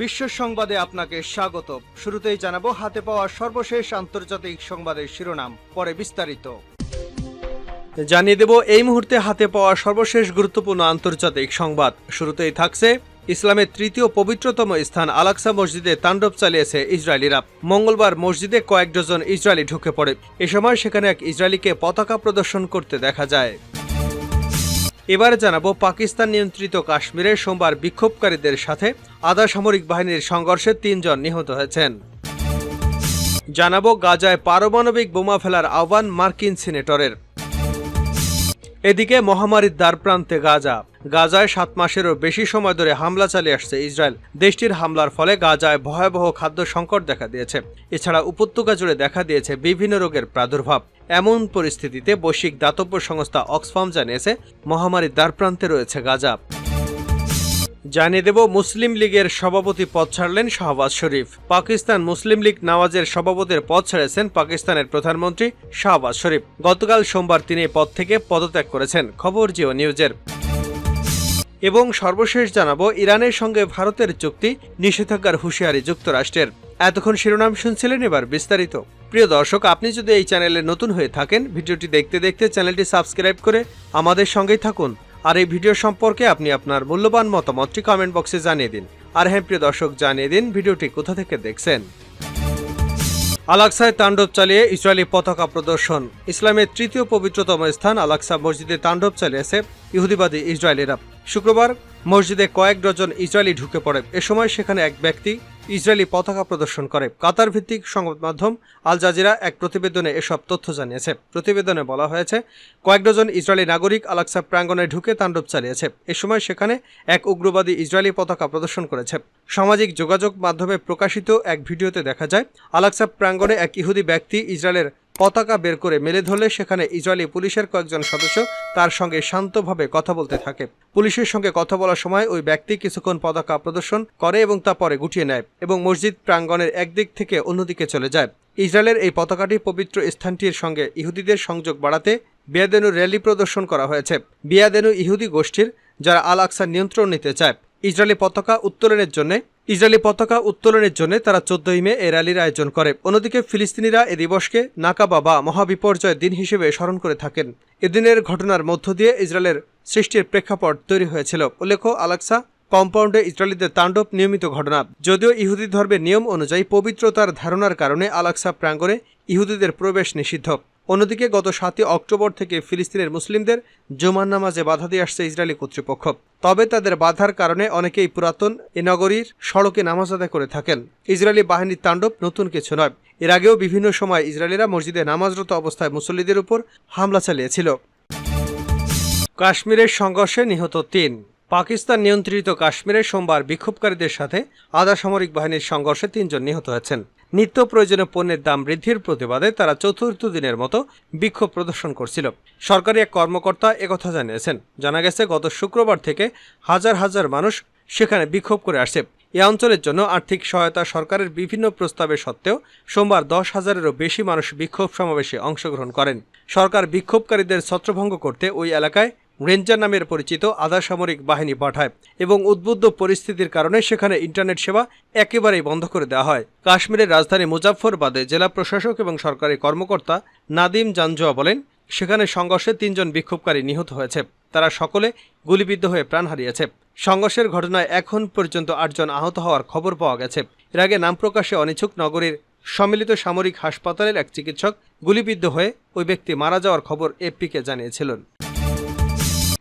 বিশ্ব সংবাদে আপনাকে স্বাগত। শুরুতেই জানাব, হাতে পাওয়া সর্বশেষ আন্তর্জাতিক সংবাদের শিরোনাম, পরে বিস্তারিত। জানিয়ে দেব, এই মুহূর্তে হাতে পাওয়া সর্বশেষ গুরুত্বপূর্ণ আন্তর্জাতিক সংবাদ। শুরুতেই থাকছে ইসলামের তৃতীয় পবিত্রতম স্থান আলাক্সা মসজিদে তাণ্ডব চালিয়েছে ইসরায়েলিরা। মঙ্গলবার মসজিদে কয়েক ডজন ইসরায়েলি ঢুকে পড়ে। এ সময় সেখানে এক ইসরায়েলিকে পতাকা প্রদর্শন করতে দেখা যায়। এবার জানাব পাকিস্তান নিয়ন্ত্রিত কাশ্মীরে সোমবার বিক্ষোভকারীদের সাথে আধা সামরিক বাহিনীর সংঘর্ষে তিনজন নিহত হয়েছেন। জানাব গাজায় পারমাণবিক বোমা ফেলার আহ্বান মার্কিন সিনেটরের। এদিকে মহামারীর দ্বারপ্রান্তে গাজা। গাজায় সাত মাসেরও বেশি সময় ধরে হামলা চালিয়ে আসছে ইসরায়েল। দেশটির হামলার ফলে গাজায় ভয়াবহ খাদ্য সংকট দেখা দিয়েছে। এছাড়া উপত্যকা জুড়ে দেখা দিয়েছে বিভিন্ন রোগের প্রাদুর্ভাব। এমন পরিস্থিতিতে বৈশ্বিক দাতব্য সংস্থা অক্সফার্ম জানিয়েছে, মহামারীর দ্বারপ্রান্তে রয়েছে গাজা। জানিয়ে দেব, মুসলিম লীগের সভাপতি পদ ছাড়লেন শাহবাজ শরীফ। পাকিস্তান মুসলিম লীগ নওয়াজের সভাপতির পদ ছেড়েছেন পাকিস্তানের প্রধানমন্ত্রী শাহবাজ শরীফ। গতকাল সোমবার তিনি পদ থেকে পদত্যাগ করেছেন। খবর জিও নিউজের। এবং সর্বশেষ জানাব, ইরানের সঙ্গে ভারতের চুক্তি নিষেধাজ্ঞার হুঁশিয়ারি যুক্তরাষ্ট্রের। এতক্ষণ শিরোনাম শুনছিলেন এবার বিস্তারিত। প্রিয় দর্শক, আপনি যদি এই চ্যানেলে নতুন হয়ে থাকেন, ভিডিওটি দেখতে দেখতে চ্যানেলটি সাবস্ক্রাইব করে আমাদের সঙ্গেই থাকুন। আর এই ভিডিও সম্পর্কে আপনি আপনার মূল্যবান মতামতটি কমেন্ট বক্সে জানিয়ে দিন। আর হ্যাঁ প্রিয় দর্শক, জানিয়ে দিন ভিডিওটি কোথা থেকে দেখছেন। আলাক্সায় তাণ্ডব চালিয়ে ইসরায়েলি পতাকা প্রদর্শন। ইসলামের তৃতীয় পবিত্রতম স্থান আলাক্সা মসজিদে তাণ্ডব চালিয়েছে ইহুদিবাদী ইসরায়েলিরা। শুক্রবার মসজিদে কয়েক ডজন ইসরায়েলি ঢুকে পড়ে। এ সময় সেখানে এক ব্যক্তি ইসরায়েলি পতাকা প্রদর্শন করে। কাতার ভিত্তিক সংবাদ মাধ্যম আল জাজিরা এক প্রতিবেদনে এসব তথ্য জানিয়েছে। প্রতিবেদনে বলা হয়েছে, কয়েক ডজন ইসরায়েলি নাগরিক আলাক্সা প্রাঙ্গনে ঢুকে তাণ্ডব চালিয়েছে। এ সময় সেখানে এক উগ্রবাদী ইসরায়েলি পতাকা প্রদর্শন করেছে। সামাজিক যোগাযোগ মাধ্যমে প্রকাশিত এক ভিডিওতে দেখা যায় আলাক্সা প্রাঙ্গনে এক ইহুদি ব্যক্তি ইসরায়েলের পতাকা বের করে মেলে ধরলে সেখানে ইসরায়েলি পুলিশের কয়েকজন সদস্য তার সঙ্গে শান্তভাবে কথা বলতে থাকে। পুলিশের সঙ্গে কথা বলার সময় ওই ব্যক্তি কিছুক্ষণ পতাকা প্রদর্শন করে এবং তা পরে গুটিয়ে নেয় এবং মসজিদ প্রাঙ্গণের একদিক থেকে অন্যদিকে চলে যায়। ইসরায়েলের এই পতাকাটি পবিত্র স্থানটির সঙ্গে ইহুদিদের সংযোগ বাড়াতে বিয়াদেনু র্যালি প্রদর্শন করা হয়েছে। বিয়াদেনু ইহুদি গোষ্ঠীর, যারা আল আকসার নিয়ন্ত্রণ নিতে চায়, ইসরায়েলি পতাকা উত্তোলনের জন্য ইসরায়েলি পতাকা উত্তোলনের জন্য তারা চোদ্দই মে এই র্যালির আয়োজন করে। অন্যদিকে ফিলিস্তিনিরা এ দিবসকে নাকাবা বা মহাবিপর্যয়ের দিন হিসেবে স্মরণ করে থাকেন। এদিনের ঘটনার মধ্য দিয়ে ইসরায়েলের সৃষ্টির প্রেক্ষাপট তৈরি হয়েছিল। উল্লেখ্য, আলাক্সা কম্পাউন্ডে ইসরায়েলিদের তাণ্ডব নিয়মিত ঘটনা। যদিও ইহুদি ধর্মের নিয়ম অনুযায়ী পবিত্রতার ধারণার কারণে আলাক্সা প্রাঙ্গণে ইহুদিদের প্রবেশ নিষিদ্ধ। অন্যদিকে গত সাতই অক্টোবর থেকে ফিলিস্তিনের মুসলিমদের জুমার নামাজে বাধা দিয়ে আসছে ইসরায়েলি কর্তৃপক্ষ। তবে তাদের বাধার কারণে অনেকেই পুরাতন এ নগরীর সড়কে নামাজ আদায় করে থাকেন। ইসরায়েলি বাহিনীর তাণ্ডব নতুন কিছু নয়। এর আগেও বিভিন্ন সময় ইসরায়েলিরা মসজিদে নামাজরত অবস্থায় মুসল্লিদের উপর হামলা চালিয়েছিল। কাশ্মীরের সংঘর্ষে নিহত তিন। পাকিস্তান নিয়ন্ত্রিত কাশ্মীরে সোমবার বিক্ষোভকারীদের সাথে আধা সামরিক বাহিনীর সংঘর্ষে তিনজন নিহত হয়েছেন। নিত্য প্রয়োজনীয় পণ্যের দাম বৃদ্ধির প্রতিবাদে তারা চতুর্থ দিনের মতো বিক্ষোভ প্রদর্শন করছিল। সরকারি এক কর্মকর্তা একথা জানিয়েছেন। জানা গেছে, গত শুক্রবার থেকে হাজার হাজার মানুষ সেখানে বিক্ষোভ করে আসছে। এ অঞ্চলের জন্য আর্থিক সহায়তা সরকারের বিভিন্ন প্রস্তাবে সত্ত্বেও সোমবার দশ হাজারেরও বেশি মানুষ বিক্ষোভ সমাবেশে অংশগ্রহণ করেন। সরকার বিক্ষোভকারীদের ছত্রভঙ্গ করতে ওই এলাকায় রেঞ্জার নামের পরিচিত আধা সামরিক বাহিনী পাঠায় এবং উদ্বুদ্ধ পরিস্থিতির কারণে সেখানে ইন্টারনেট সেবা একেবারেই বন্ধ করে দেওয়া হয়। কাশ্মীরের রাজধানী মুজাফরবাদে জেলা প্রশাসক এবং সরকারি কর্মকর্তা নাদিম জানজোয়া বলেন, সেখানে সংঘর্ষে তিনজন বিক্ষোভকারী নিহত হয়েছে। তারা সকলে গুলিবিদ্ধ হয়ে প্রাণ হারিয়েছে। সংঘর্ষের ঘটনায় এখন পর্যন্ত আটজন আহত হওয়ার খবর পাওয়া গেছে। এর আগে নাম প্রকাশে অনিচ্ছুক নগরীর সম্মিলিত সামরিক হাসপাতালের এক চিকিৎসক গুলিবিদ্ধ হয়ে ওই ব্যক্তি মারা যাওয়ার খবর এপিকে জানিয়েছিলেন।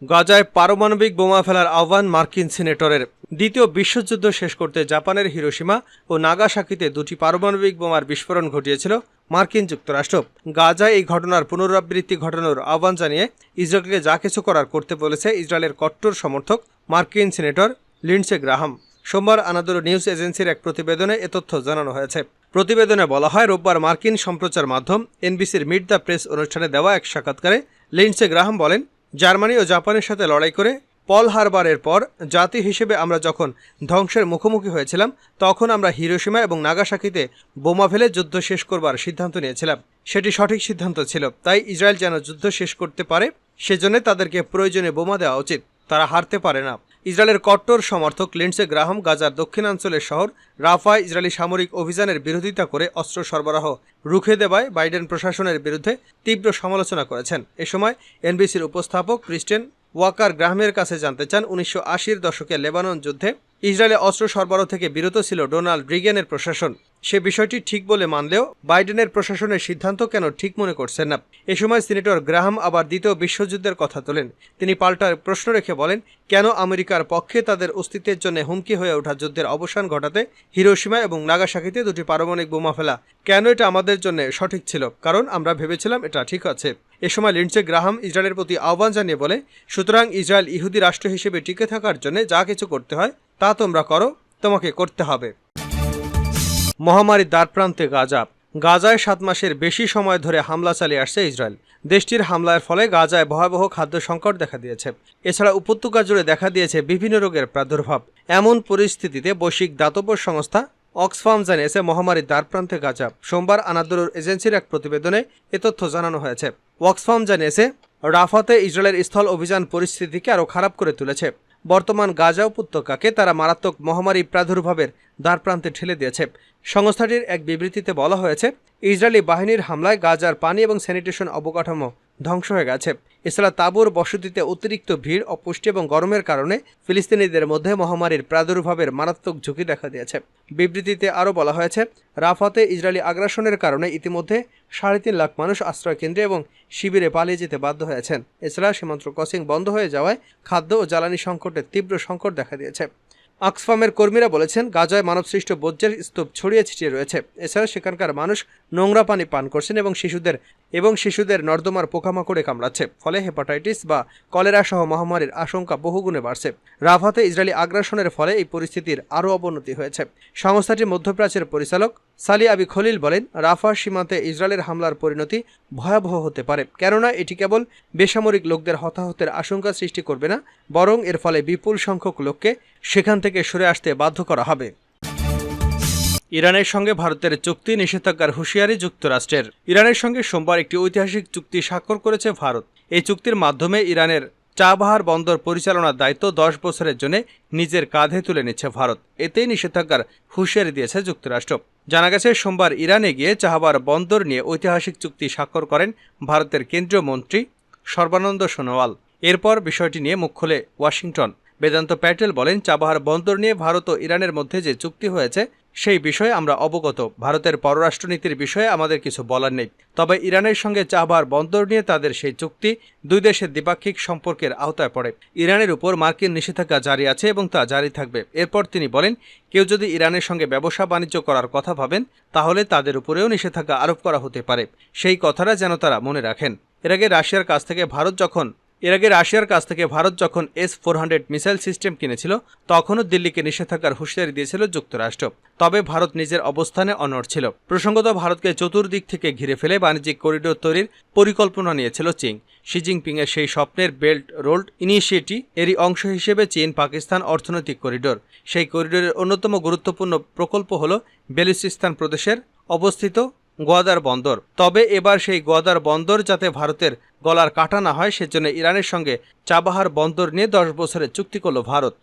গাজায় পারমাণবিক বোমা ফেলার আহ্বান মার্কিন সিনেটরের। দ্বিতীয় বিশ্বযুদ্ধ শেষ করতে জাপানের হিরোসীমা ও নাগাসাকিতে দুটি পারমাণবিক বোমার বিস্ফোরণ ঘটিয়েছিল মার্কিন যুক্তরাষ্ট্র। গাজায় এই ঘটনার পুনরাবৃত্তি ঘটানোর আহ্বান জানিয়ে ইসরায়েলকে যা কিছু করার করতে বলেছে ইসরায়েলের কট্টর সমর্থক মার্কিন সিনেটর লিন্ডসে গ্রাহাম। সোমবার আনাদুল নিউজ এজেন্সির এক প্রতিবেদনে এ তথ্য জানানো হয়েছে। প্রতিবেদনে বলা হয়, রোববার মার্কিন সম্প্রচার মাধ্যম এনবিসির মিট দ্য প্রেস অনুষ্ঠানে দেওয়া এক সাক্ষাৎকারে লিন্ডসে গ্রাহাম বলেন জার্মানি ও জাপানের সাথে লড়াই করে পল হারবারের পর জাতি হিসেবে আমরা যখন ধ্বংসের মুখোমুখি হয়েছিলাম, তখন আমরা হিরোসীমা এবং নাগাসাকিতে বোমা ফেলে যুদ্ধ শেষ করবার সিদ্ধান্ত নিয়েছিলাম। সেটি সঠিক সিদ্ধান্ত ছিল, তাই ইসরায়েল যেন যুদ্ধ শেষ করতে পারে, সেজন্য তাদেরকে প্রয়োজনে বোমা দেওয়া উচিত। তারা হারতে পারে না। ইসরায়েলের কট্টর সমর্থক লিন্ডসে গ্রাহাম গাজার দক্ষিণাঞ্চলের শহর রাফায় ইসরায়েলি সামরিক অভিযানের বিরোধিতা করে অস্ত্র সরবরাহ রুখে দেওয়ায় বাইডেন প্রশাসনের বিরুদ্ধে তীব্র সমালোচনা করেছেন। এ সময় এনবিসির উপস্থাপক ক্রিস্টেন ওয়াকার গ্রাহামের কাছে জানতে চান, উনিশশো আশির দশকে লেবানন যুদ্ধে ইসরায়েলে অস্ত্র সরবরাহ থেকে বিরত ছিল ডোনাল্ড রিগেনের প্রশাসন। সে বিষয়টি ঠিক বলে মানলেও বাইডেনের প্রশাসনের সিদ্ধান্ত কেন ঠিক মনে করছেন না? এ সময় সিনেটর গ্রাহাম আবার দ্বিতীয় বিশ্বযুদ্ধের কথা তোলেন। তিনি পাল্টা প্রশ্ন রেখে বলেন, কেন আমেরিকার পক্ষে তাদের অস্তিত্বের জন্য হুমকি হয়ে ওঠা যুদ্ধের অবসান ঘটাতে হিরোসীমা এবং নাগাসাকিতে দুটি পারমাণবিক বোমা ফেলা? কেন এটা আমাদের জন্য সঠিক ছিল? কারণ আমরা ভেবেছিলাম এটা ঠিক আছে। এ সময় লিন্ডসে গ্রাহাম ইসরায়েলের প্রতি আহ্বান জানিয়ে বলে, সুতরাং ইসরায়েল ইহুদি রাষ্ট্র হিসেবে টিকে থাকার জন্য যা কিছু করতে হয় তা তোমরা করো, তোমাকে করতে হবে। মহামারীর দ্বারপ্রান্তে গাজা। গাজায় সাত মাসের বেশি সময় ধরে হামলা চালিয়ে আসছে ইসরায়েল। দেশটির হামলার ফলে গাজায় ভয়াবহ খাদ্য সংকট দেখা দিয়েছে। এছাড়া উপত্যকা জুড়ে দেখা দিয়েছে বিভিন্ন রোগের প্রাদুর্ভাব। এমন পরিস্থিতিতে বৈশ্বিক দাতব্য সংস্থা অক্সফার্ম জানিয়েছে মহামারীর দ্বারপ্রান্তে গাজা। সোমবার আনাদুরুর এজেন্সির এক প্রতিবেদনে এ তথ্য জানানো হয়েছে। অক্সফার্ম জানিয়েছে, রাফাতে ইসরায়েলের স্থল অভিযান পরিস্থিতিকে আরও খারাপ করে তুলেছে। বর্তমান গাজা উপত্যকাকে তারা মারাত্মক মহামারী প্রাদুর্ভাবের দ্বারপ্রান্তে ঠেলে দিয়েছে। সংস্থাটির এক বিবৃতিতে বলা হয়েছে, ইসরায়েলি বাহিনীর হামলায় গাজার পানি এবং স্যানিটেশন অবকাঠামো ধ্বংস হয়ে গেছে। এছাড়া তাবুর বসতিতে অতিরিক্ত ভিড়, অপুষ্টি এবং গরমের কারণে ফিলিস্তিনিদের মধ্যে মহামারীর প্রাদুর্ভাবের মারাত্মক ঝুঁকি দেখা দিয়েছে। বিবৃতিতে আরও বলা হয়েছে, রাফাতে ইসরায়েলি আগ্রাসনের কারণে ইতিমধ্যে সাড়ে তিন লাখ মানুষ আশ্রয় কেন্দ্রে এবং শিবিরে পালিয়ে যেতে বাধ্য হয়েছেন। এছাড়া সীমান্ত ক্রসিং বন্ধ হয়ে যাওয়ায় খাদ্য ও জ্বালানি সংকটের তীব্র সংকট দেখা দিয়েছে। অক্সফার্মের কর্মীরা বলেছেন, গাজায় মানবসৃষ্ট বজ্রের স্তূপ ছড়িয়ে ছিটিয়ে রয়েছে। এছাড়া সেখানকার মানুষ নোংরা পানি পান করছেন এবং শিশুদের এবং শিশুদের নর্দমার পোকামাকড়ে কামড়াচ্ছে, ফলে হেপাটাইটিস বা কলেরা সহ মহামারীর আশঙ্কা বহুগুণে বাড়ছে। রাফাতে ইসরায়েলি আগ্রাসনের ফলে এই পরিস্থিতির আরও অবনতি হয়েছে। সংস্থাটি মধ্যপ্রাচ্যের পরিচালক সালি আবি খলিল বলেন, রাফা সীমান্তে ইসরায়েলের হামলার পরিণতি ভয়াবহ হতে পারে, কেননা এটি কেবল বেসামরিক লোকদের হতাহতের আশঙ্কা সৃষ্টি করবে না, বরং এর ফলে বিপুল সংখ্যক লোককে সেখান থেকে সরে আসতে বাধ্য করা হবে। ইরানের সঙ্গে ভারতের চুক্তি নিষেধাজ্ঞার হুঁশিয়ারি যুক্তরাষ্ট্রের। ইরানের সঙ্গে সোমবার একটি ঐতিহাসিক চুক্তি স্বাক্ষর করেছে ভারত। এই চুক্তির মাধ্যমে ইরানের চাবাহার বন্দর পরিচালনার দায়িত্ব দশ বছরের জন্য নিজের কাঁধে তুলে নিচ্ছে ভারত। এতেই নিষেধাজ্ঞার হুঁশিয়ারি দিয়েছে যুক্তরাষ্ট্র। জানা গেছে, সোমবার ইরানে গিয়ে চাহাবার বন্দর নিয়ে ঐতিহাসিক চুক্তি স্বাক্ষর করেন ভারতের কেন্দ্রীয় মন্ত্রী সর্বানন্দ সোনোয়াল। এরপর বিষয়টি নিয়ে মুখ খোলে ওয়াশিংটন। বেদান্ত প্যাটেল বলেন, চাবাহার বন্দর নিয়ে ভারত ও ইরানের মধ্যে যে চুক্তি হয়েছে সেই বিষয়ে আমরা অবগত। ভারতের পররাষ্ট্রনীতির বিষয়ে আমাদের কিছু বলার নেই। তবে ইরানের সঙ্গে চাবাহার বন্দর নিয়ে তাদের সেই চুক্তি দুই দেশের দ্বিপাক্ষিক সম্পর্কের আওতায় পড়ে। ইরানের উপর মার্কিন নিষেধাজ্ঞা জারি আছে এবং তা জারি থাকবে। এরপর তিনি বলেন, কেউ যদি ইরানের সঙ্গে ব্যবসা বাণিজ্য করার কথা ভাবেন, তাহলে তাদের উপরেও নিষেধাজ্ঞা আরোপ করা হতে পারে। সেই কথাটা যেন তারা মনে রাখেন। এর আগে রাশিয়ার কাছ থেকে ভারত যখন এর আগে রাশিয়ার কাছ থেকে ভারত যখন S four hundred missile system কিনেছিল, তখনও দিল্লিকে নিষেধাজ্ঞার হুঁশিয়ারি দিয়েছিল যুক্তরাষ্ট্র। তবে ভারত নিজের অবস্থানে অনড় ছিল। প্রসঙ্গত, ভারতকে চতুর্দিক থেকে ঘিরে ফেলে বাণিজ্যিক করিডোর তৈরির পরিকল্পনা নিয়েছিল চীন। শি জিনপিংয়ের সেই স্বপ্নের বেল্ট রোল্ড ইনিশিয়েটিভ এরই অংশ হিসেবে চীন, পাকিস্তান অর্থনৈতিক করিডোর। সেই করিডোরের অন্যতম গুরুত্বপূর্ণ প্রকল্প হল বেলুচিস্তান প্রদেশের অবস্থিত গোয়াদার বন্দর। তবে এবার সেই গোয়াদার বন্দর যাতে ভারতের গলার কাটা না হয়, সেজন্য ইরানের সঙ্গে চাবাহার বন্দর নিয়ে দশ বছরের চুক্তি করল ভারত।